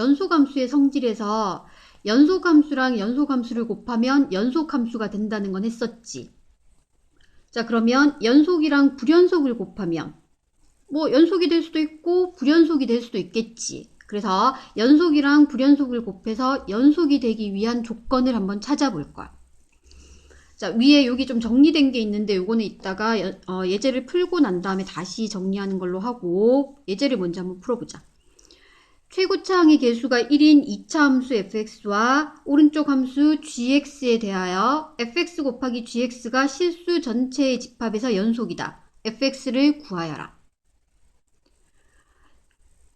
연소함수의 성질에서 연소함수랑 연소함수를 곱하면 연속함수가 된다는 건 했었지. 자, 그러면 연속이랑 불연속을 곱하면 뭐 연속이 될 수도 있고 불연속이 될 수도 있겠지. 그래서 연속이랑 불연속을 곱해서 연속이 되기 위한 조건을 한번 찾아볼 거야. 자, 위에 여기 좀 정리된 게 있는데 요거는 이따가 어, 예제를 풀고 난 다음에 다시 정리하는 걸로 하고 예제를 먼저 한번 풀어보자. 최고차항의 개수가 1인 2차 함수 fx와 오른쪽 함수 gx에 대하여 fx 곱하기 gx가 실수 전체의 집합에서 연속이다. fx를 구하여라.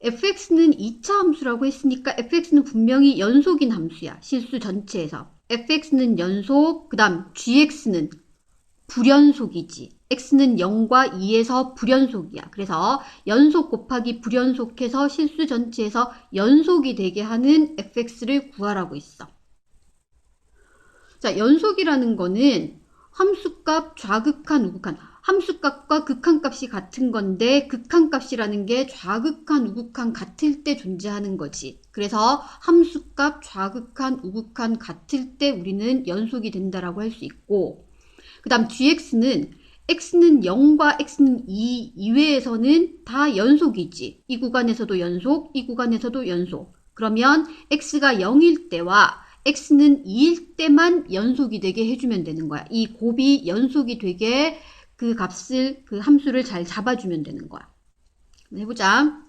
fx는 2차 함수라고 했으니까 fx는 분명히 연속인 함수야. 실수 전체에서. fx는 연속, 그 다음 gx는 불연속이지. X는 0과 2에서 불연속이야. 그래서 연속 곱하기 불연속해서 실수 전체에서 연속이 되게 하는 fx를 구하라고 있어. 자, 연속이라는 거는 함수값, 좌극한, 우극한. 함수값과 극한값이 같은 건데 극한값이라는 게 좌극한, 우극한 같을 때 존재하는 거지. 그래서 함수값, 좌극한, 우극한 같을 때 우리는 연속이 된다라고 할 수 있고 그 다음 gx는 x는 0과 x는 2 이외에서는 다 연속이지. 이 구간에서도 연속, 이 구간에서도 연속. 그러면 x가 0일 때와 x는 2일 때만 연속이 되게 해주면 되는 거야. 이 곱이 연속이 되게 그 값을, 그 함수를 잘 잡아주면 되는 거야. 해보자.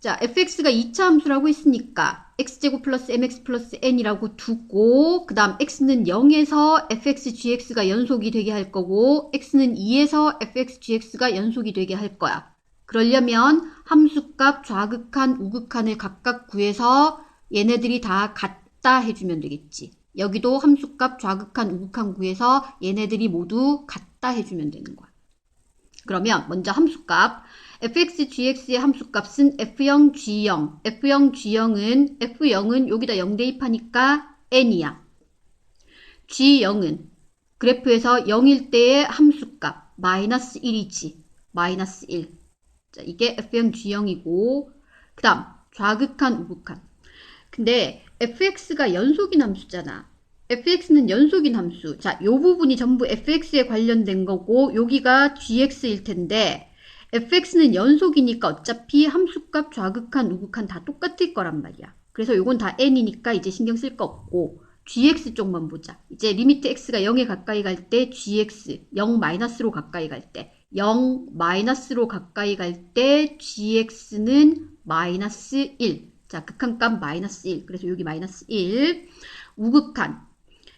자, fx가 2차 함수라고 했으니까 x제곱 플러스 mx 플러스 n이라고 두고 그 다음 x는 0에서 fx gx가 연속이 되게 할 거고 x는 2에서 fx gx가 연속이 되게 할 거야. 그러려면 함수값 좌극한 우극한을 각각 구해서 얘네들이 다 같다 해주면 되겠지. 여기도 함수값 좌극한 우극한 구해서 얘네들이 모두 같다 해주면 되는 거야. 그러면 먼저 함수값 fx, gx의 함수값은 f0, g0. f0, g0은 f0은 여기다 0 대입하니까 n이야. g0은 그래프에서 0일 때의 함수값 마이너스 1이지. 마이너스 1. 자, 이게 f0, g0이고 그 다음 좌극한, 우극한. 근데 fx가 연속인 함수잖아. Fx는 연속인 함수. 자, 요 부분이 전부 fx에 관련된 거고 여기가 gx일 텐데 fx는 연속이니까 어차피 함수값 좌극한 우극한 다 똑같을 거란 말이야. 그래서 이건 다 n이니까 이제 신경 쓸 거 없고 gx 쪽만 보자. 이제 리미트 x가 0에 가까이 갈 때 gx 0 마이너스로 가까이 갈 때 0 마이너스로 가까이 갈 때 gx는 마이너스 1. 자, 극한값 마이너스 1. 그래서 여기 마이너스 1. 우극한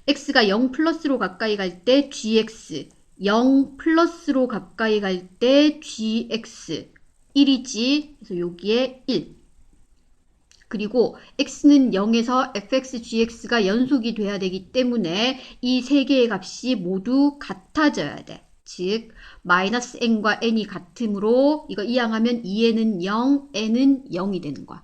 x가 0 플러스로 가까이 갈 때 gx 0 플러스로 가까이 갈 때 gx 1이지. 그래서 여기에 1. 그리고 x는 0에서 fx, gx가 연속이 돼야 되기 때문에 이 세 개의 값이 모두 같아져야 돼. 즉 마이너스 n과 n이 같으므로 이거 이항하면 2n은 0, n은 0이 되는 거야.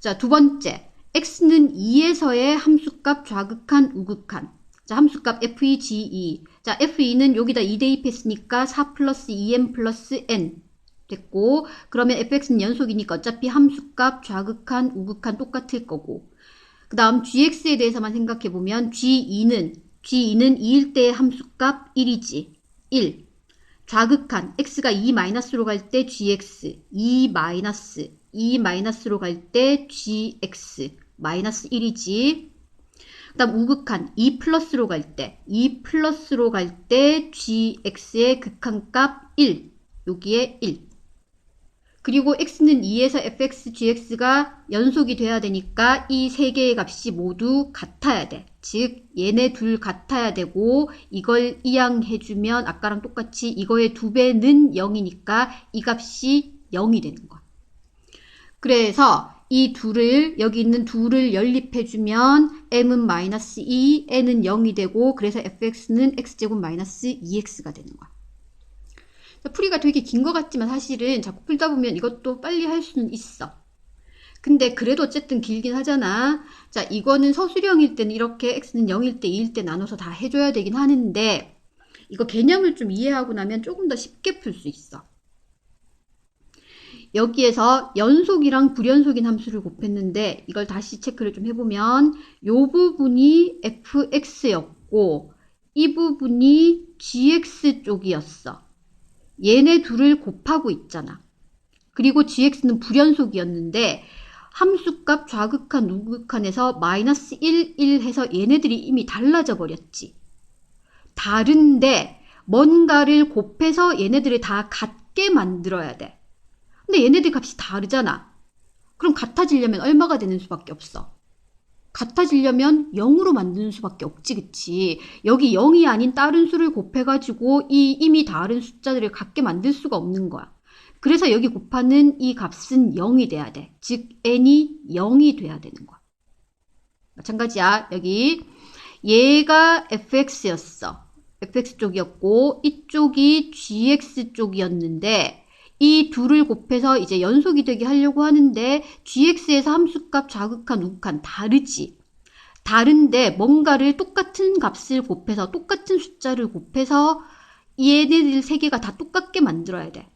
자, 두 번째. x는 2에서의 함수 값 좌극한 우극한 자, 함수값 f2, g2. 자, f2는 여기다 2 대입했으니까 4 플러스 2m 플러스 n 됐고 그러면 fx는 연속이니까 어차피 함수값 좌극한, 우극한 똑같을 거고 그 다음 gx에 대해서만 생각해보면 g2는 g2는 2일 때의 함수값 1이지. 1. 좌극한 x가 2 마이너스로 갈 때 gx 2 마이너스 2 마이너스로 갈 때 gx 마이너스 1이지. 그 다음 우극한 2 플러스로 갈 때, 2 플러스로 갈 때 gx의 극한값 1, 여기에 1. 그리고 x는 2에서 fx, gx가 연속이 돼야 되니까 이 세 개의 값이 모두 같아야 돼. 즉 얘네 둘 같아야 되고 이걸 이항해주면 아까랑 똑같이 이거의 두 배는 0이니까 이 값이 0이 되는 거야. 그래서 이 둘을 여기 있는 둘을 연립해주면 m은 마이너스 2, n은 0이 되고 그래서 fx는 x제곱 마이너스 2x가 되는 거야. 풀이가 되게 긴 것 같지만 사실은 자꾸 풀다 보면 이것도 빨리 할 수는 있어. 근데 그래도 어쨌든 길긴 하잖아. 자, 이거는 서술형일 때는 이렇게 x는 0일 때, 2일 때 나눠서 다 해줘야 되긴 하는데 이거 개념을 좀 이해하고 나면 조금 더 쉽게 풀 수 있어. 여기에서 연속이랑 불연속인 함수를 곱했는데 이걸 다시 체크를 좀 해보면 요 부분이 fx였고 이 부분이 gx 쪽이었어. 얘네 둘을 곱하고 있잖아. 그리고 gx는 불연속이었는데 함수값 좌극한 우극한에서 마이너스 1, 1 해서 얘네들이 이미 달라져 버렸지. 다른데 뭔가를 곱해서 얘네들을 다 같게 만들어야 돼. 근데 얘네들 값이 다르잖아. 그럼 같아지려면 얼마가 되는 수밖에 없어. 같아지려면 0으로 만드는 수밖에 없지, 그치? 여기 0이 아닌 다른 수를 곱해가지고 이 이미 다른 숫자들을 같게 만들 수가 없는 거야. 그래서 여기 곱하는 이 값은 0이 돼야 돼. 즉, n이 0이 돼야 되는 거야. 마찬가지야. 여기 얘가 fx였어. fx 쪽이었고 이쪽이 gx 쪽이었는데 이 둘을 곱해서 이제 연속이 되게 하려고 하는데 gx에서 함수값 좌극한 우극한 다르지. 다른데 뭔가를 똑같은 값을 곱해서 똑같은 숫자를 곱해서 얘네들 세 개가 다 똑같게 만들어야 돼.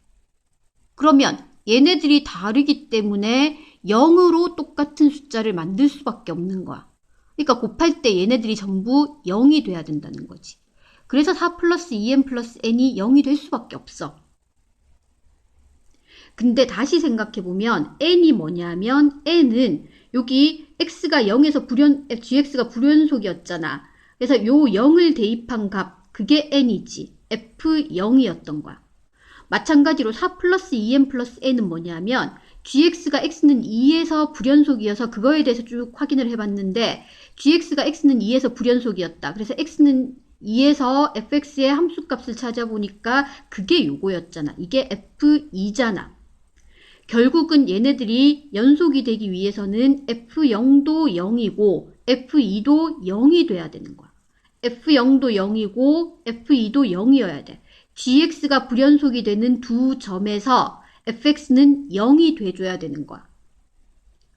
그러면 얘네들이 다르기 때문에 0으로 똑같은 숫자를 만들 수밖에 없는 거야. 그러니까 곱할 때 얘네들이 전부 0이 돼야 된다는 거지. 그래서 4 플러스 2n 플러스 n이 0이 될 수밖에 없어. 근데 다시 생각해보면 n이 뭐냐면 n은 여기 x가 0에서 불연, gx가 불연속이었잖아. 그래서 요 0을 대입한 값, 그게 n이지. f0이었던 거야. 마찬가지로 4 플러스 2n 플러스 n은 뭐냐면 gx가 x는 2에서 불연속이어서 그거에 대해서 쭉 확인을 해봤는데 gx가 x는 2에서 불연속이었다. 그래서 x는 2에서 fx의 함수값을 찾아보니까 그게 요거였잖아. 이게 f2잖아. 결국은 얘네들이 연속이 되기 위해서는 F0도 0이고 F2도 0이 돼야 되는 거야. F0도 0이고 F2도 0이어야 돼. GX가 불연속이 되는 두 점에서 FX는 0이 돼줘야 되는 거야.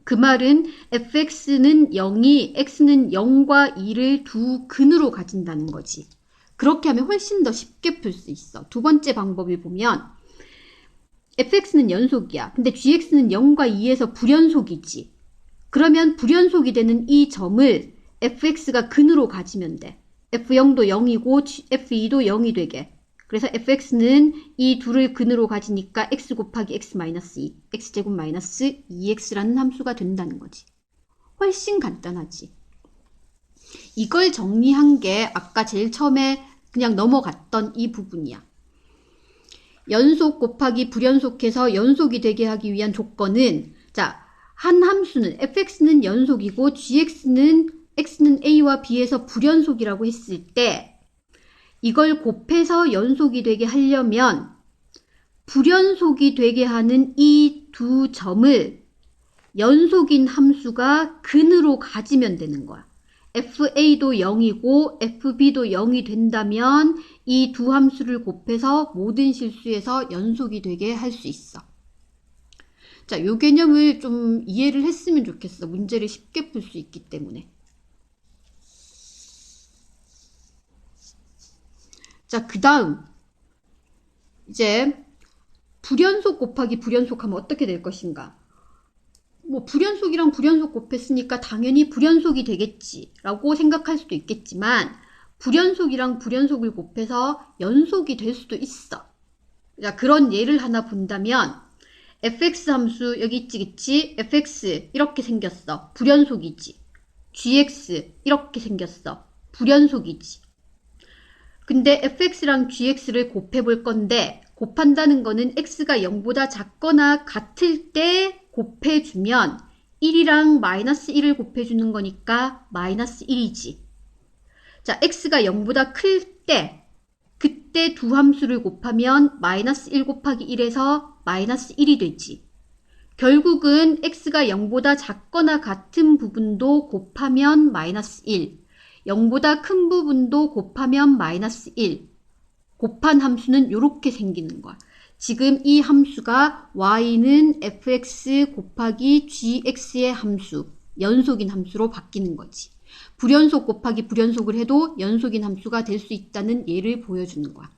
그 말은 fx는 0이 x는 0과 2를 두 근으로 가진다는 거지. 그렇게 하면 훨씬 더 쉽게 풀 수 있어. 두 번째 방법을 보면 fx는 연속이야. 근데 gx는 0과 2에서 불연속이지. 그러면 불연속이 되는 이 점을 fx가 근으로 가지면 돼. f0도 0이고 f2도 0이 되게. 그래서 fx는 이 둘을 근으로 가지니까 x 곱하기 x 마이너스 2, x제곱 마이너스 2x라는 함수가 된다는 거지. 훨씬 간단하지. 이걸 정리한 게 아까 제일 처음에 그냥 넘어갔던 이 부분이야. 연속 곱하기 불연속해서 연속이 되게 하기 위한 조건은 자, 한 함수는 fx는 연속이고 gx는 x는 a와 b에서 불연속이라고 했을 때 이걸 곱해서 연속이 되게 하려면 불연속이 되게 하는 이 두 점을 연속인 함수가 근으로 가지면 되는 거야. FA도 0이고 FB도 0이 된다면 이 두 함수를 곱해서 모든 실수에서 연속이 되게 할 수 있어. 자, 요 개념을 좀 이해를 했으면 좋겠어. 문제를 쉽게 풀 수 있기 때문에. 자, 그 다음. 이제 불연속 곱하기 불연속 하면 어떻게 될 것인가? 뭐 불연속이랑 불연속 곱했으니까 당연히 불연속이 되겠지 라고 생각할 수도 있겠지만 불연속이랑 불연속을 곱해서 연속이 될 수도 있어. 자, 그런 예를 하나 본다면 fx 함수 여기 있지 그치? fx 이렇게 생겼어. 불연속이지. gx 이렇게 생겼어. 불연속이지. 근데 fx랑 gx를 곱해 볼 건데 곱한다는 거는 x가 0보다 작거나 같을 때 곱해주면 1이랑 마이너스 1을 곱해주는 거니까 마이너스 1이지. 자, x가 0보다 클 때 그때 두 함수를 곱하면 마이너스 1 곱하기 1에서 마이너스 1이 되지. 결국은 x가 0보다 작거나 같은 부분도 곱하면 마이너스 1. 0보다 큰 부분도 곱하면 마이너스 1. 곱한 함수는 이렇게 생기는 거야. 지금 이 함수가 y는 fx 곱하기 gx의 함수, 연속인 함수로 바뀌는 거지. 불연속 곱하기 불연속을 해도 연속인 함수가 될 수 있다는 예를 보여주는 거야.